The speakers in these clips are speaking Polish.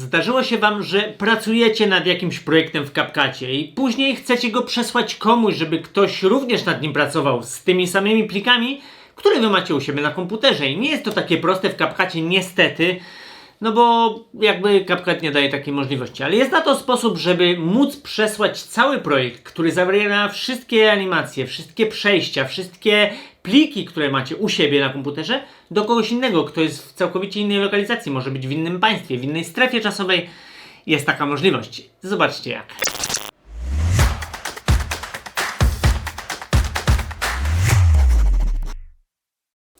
Zdarzyło się Wam, że pracujecie nad jakimś projektem w CapCutie i później chcecie go przesłać komuś, żeby ktoś również nad nim pracował z tymi samymi plikami, które Wy macie u siebie na komputerze. I nie jest to takie proste w CapCutie, niestety, no bo jakby CapCut nie daje takiej możliwości. Ale jest na to sposób, żeby móc przesłać cały projekt, który zawiera wszystkie animacje, wszystkie przejścia, wszystkie pliki, które macie u siebie na komputerze, do kogoś innego, kto jest w całkowicie innej lokalizacji, może być w innym państwie, w innej strefie czasowej. Jest taka możliwość. Zobaczcie jak.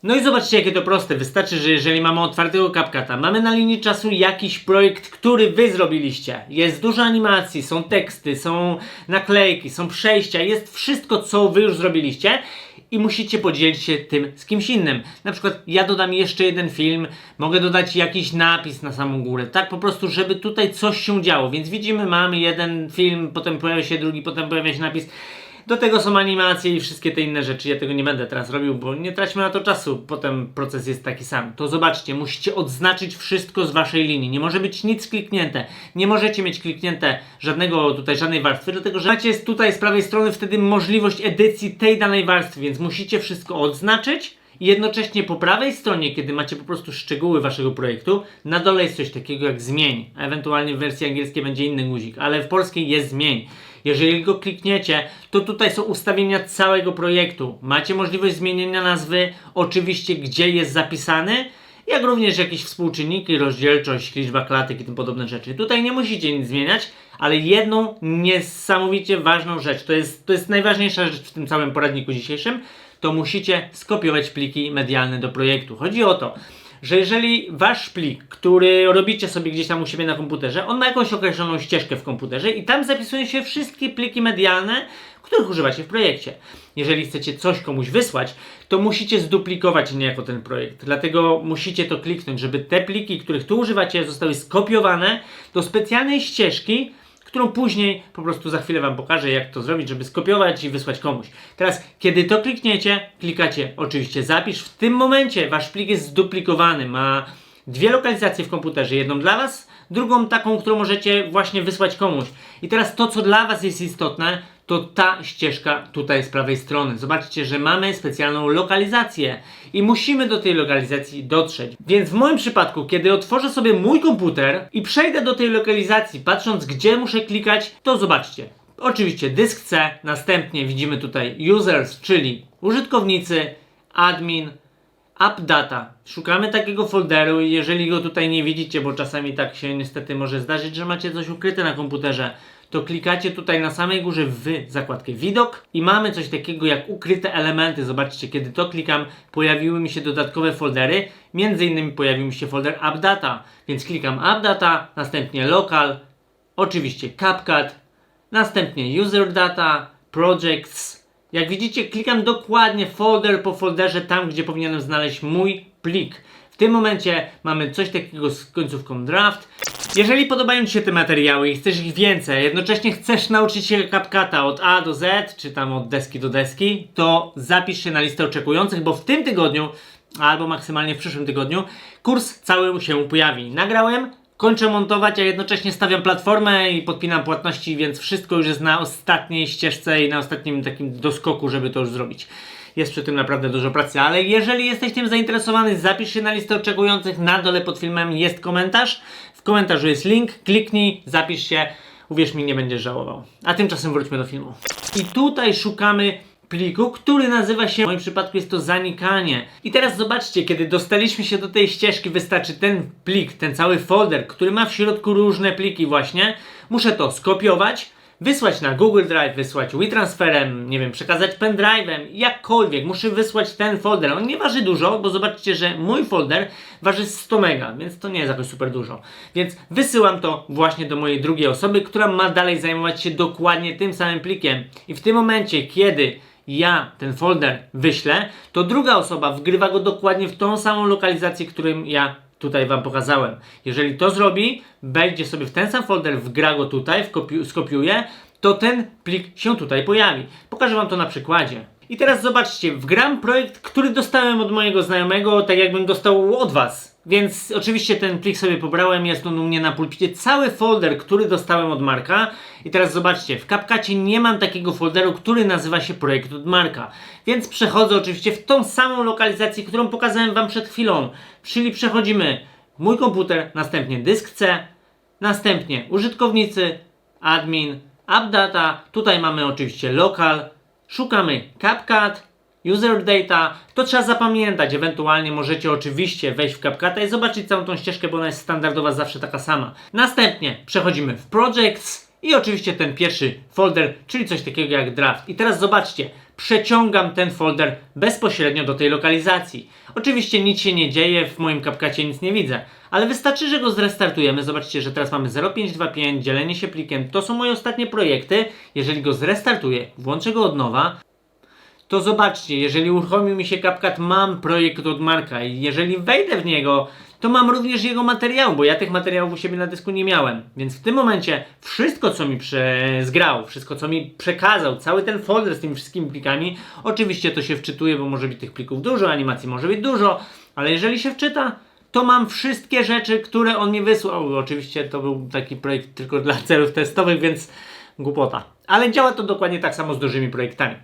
No i zobaczcie, jakie to proste. Wystarczy, że jeżeli mamy otwartego CapCuta, mamy na linii czasu jakiś projekt, który wy zrobiliście. Jest dużo animacji, są teksty, są naklejki, są przejścia, jest wszystko, co wy już zrobiliście i musicie podzielić się tym z kimś innym. Na przykład ja dodam jeszcze jeden film, mogę dodać jakiś napis na samą górę, tak po prostu, żeby tutaj coś się działo. Więc widzimy, mamy jeden film, potem pojawia się drugi, potem pojawia się napis. Do tego są animacje i wszystkie te inne rzeczy. Ja tego nie będę teraz robił, bo nie traćmy na to czasu. Potem proces jest taki sam. To zobaczcie, musicie odznaczyć wszystko z waszej linii. Nie może być nic kliknięte. Nie możecie mieć kliknięte żadnego tutaj, żadnej warstwy, dlatego że macie tutaj z prawej strony wtedy możliwość edycji tej danej warstwy, więc musicie wszystko odznaczyć. I jednocześnie po prawej stronie, kiedy macie po prostu szczegóły waszego projektu, na dole jest coś takiego jak zmień. Ewentualnie w wersji angielskiej będzie inny guzik, ale w polskiej jest zmień. Jeżeli go klikniecie, to tutaj są ustawienia całego projektu. Macie możliwość zmienienia nazwy, oczywiście gdzie jest zapisany, jak również jakieś współczynniki, rozdzielczość, liczba klatek i tym podobne rzeczy. Tutaj nie musicie nic zmieniać, ale jedną niesamowicie ważną rzecz, to jest, to jest najważniejsza rzecz w tym całym poradniku dzisiejszym, to musicie skopiować pliki medialne do projektu. Chodzi o to, że jeżeli wasz plik, który robicie sobie gdzieś tam u siebie na komputerze, on ma jakąś określoną ścieżkę w komputerze i tam zapisują się wszystkie pliki medialne, których używacie w projekcie. Jeżeli chcecie coś komuś wysłać, to musicie zduplikować niejako ten projekt. Dlatego musicie to kliknąć, żeby te pliki, których tu używacie, zostały skopiowane do specjalnej ścieżki, którą później po prostu za chwilę Wam pokażę, jak to zrobić, żeby skopiować i wysłać komuś. Teraz, kiedy to klikniecie, klikacie oczywiście zapisz. W tym momencie Wasz plik jest zduplikowany, ma dwie lokalizacje w komputerze. Jedną dla Was, drugą taką, którą możecie właśnie wysłać komuś. I teraz to, co dla Was jest istotne, to ta ścieżka tutaj z prawej strony. Zobaczcie, że mamy specjalną lokalizację i musimy do tej lokalizacji dotrzeć. Więc w moim przypadku, kiedy otworzę sobie mój komputer i przejdę do tej lokalizacji, patrząc gdzie muszę klikać, to zobaczcie. Oczywiście dysk C, następnie widzimy tutaj users, czyli użytkownicy, admin, AppData. Szukamy takiego folderu i jeżeli go tutaj nie widzicie, bo czasami tak się niestety może zdarzyć, że macie coś ukryte na komputerze, to klikacie tutaj na samej górze w zakładkę widok i mamy coś takiego jak ukryte elementy. Zobaczcie, kiedy to klikam, pojawiły mi się dodatkowe foldery. Między innymi pojawił mi się folder AppData, więc klikam AppData, następnie Local, oczywiście CapCut, następnie User Data, Projects. Jak widzicie, klikam dokładnie folder po folderze tam, gdzie powinienem znaleźć mój plik. Tym momencie mamy coś takiego z końcówką draft. Jeżeli podobają Ci się te materiały i chcesz ich więcej, jednocześnie chcesz nauczyć się CapCuta od A do Z, czy tam od deski do deski, to zapisz się na listę oczekujących, bo w tym tygodniu, albo maksymalnie w przyszłym tygodniu, kurs cały się pojawi. Nagrałem, kończę montować, a jednocześnie stawiam platformę i podpinam płatności, więc wszystko już jest na ostatniej ścieżce i na ostatnim takim doskoku, żeby to już zrobić. Jest przy tym naprawdę dużo pracy, ale jeżeli jesteś tym zainteresowany, zapisz się na listę oczekujących. Na dole pod filmem jest komentarz. W komentarzu jest link, kliknij, zapisz się. Uwierz mi, nie będziesz żałował. A tymczasem wróćmy do filmu. I tutaj szukamy pliku, który nazywa się, w moim przypadku jest to zanikanie. I teraz zobaczcie, kiedy dostaliśmy się do tej ścieżki, wystarczy ten plik, ten cały folder, który ma w środku różne pliki właśnie. Muszę to skopiować, wysłać na Google Drive, wysłać WeTransferem, nie wiem, przekazać pendrive'em, jakkolwiek, muszę wysłać ten folder. On nie waży dużo, bo zobaczcie, że mój folder waży 100 mega, więc to nie jest jakoś super dużo. Więc wysyłam to właśnie do mojej drugiej osoby, która ma dalej zajmować się dokładnie tym samym plikiem. I w tym momencie, kiedy ja ten folder wyślę, to druga osoba wgrywa go dokładnie w tą samą lokalizację, którym ja tutaj Wam pokazałem. Jeżeli to zrobi, wejdzie sobie w ten sam folder, wgra go tutaj, wkopiu- skopiuje, to ten plik się tutaj pojawi. Pokażę Wam to na przykładzie. I teraz zobaczcie, wgram projekt, który dostałem od mojego znajomego, tak jakbym dostał od Was. Więc oczywiście ten plik sobie pobrałem, jest on u mnie na pulpicie. Cały folder, który dostałem od Marka. I teraz zobaczcie, w CapCutie nie mam takiego folderu, który nazywa się projekt od Marka. Więc przechodzę oczywiście w tą samą lokalizację, którą pokazałem Wam przed chwilą. Czyli przechodzimy mój komputer, następnie dysk C, następnie użytkownicy, admin, appdata. Tutaj mamy oczywiście lokal. Szukamy CapCut, User data, to trzeba zapamiętać. Ewentualnie możecie oczywiście wejść w CapCuta i zobaczyć całą tą ścieżkę, bo ona jest standardowa zawsze taka sama. Następnie przechodzimy w Projects i oczywiście ten pierwszy folder, czyli coś takiego jak draft. I teraz zobaczcie, przeciągam ten folder bezpośrednio do tej lokalizacji. Oczywiście nic się nie dzieje, w moim CapCucie nic nie widzę, ale wystarczy, że go zrestartujemy. Zobaczcie, że teraz mamy 0525, dzielenie się plikiem. To są moje ostatnie projekty. Jeżeli go zrestartuję, włączę go od nowa, to zobaczcie, jeżeli uruchomił mi się CapCut, mam projekt od Marka i jeżeli wejdę w niego, to mam również jego materiał, bo ja tych materiałów u siebie na dysku nie miałem. Więc w tym momencie wszystko, co mi zgrał, wszystko, co mi przekazał, cały ten folder z tymi wszystkimi plikami, oczywiście to się wczytuje, bo może być tych plików dużo, animacji może być dużo, ale jeżeli się wczyta, to mam wszystkie rzeczy, które on mi wysłał. Oczywiście to był taki projekt tylko dla celów testowych, więc głupota. Ale działa to dokładnie tak samo z dużymi projektami.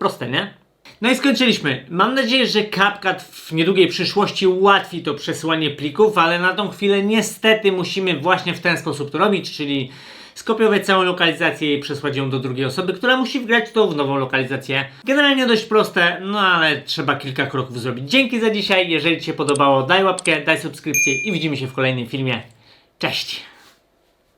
Proste, nie? No i skończyliśmy. Mam nadzieję, że CapCut w niedługiej przyszłości ułatwi to przesyłanie plików, ale na tą chwilę niestety musimy właśnie w ten sposób to robić, czyli skopiować całą lokalizację i przesłać ją do drugiej osoby, która musi wgrać to w nową lokalizację. Generalnie dość proste, no ale trzeba kilka kroków zrobić. Dzięki za dzisiaj. Jeżeli Ci się podobało, daj łapkę, daj subskrypcję i widzimy się w kolejnym filmie. Cześć!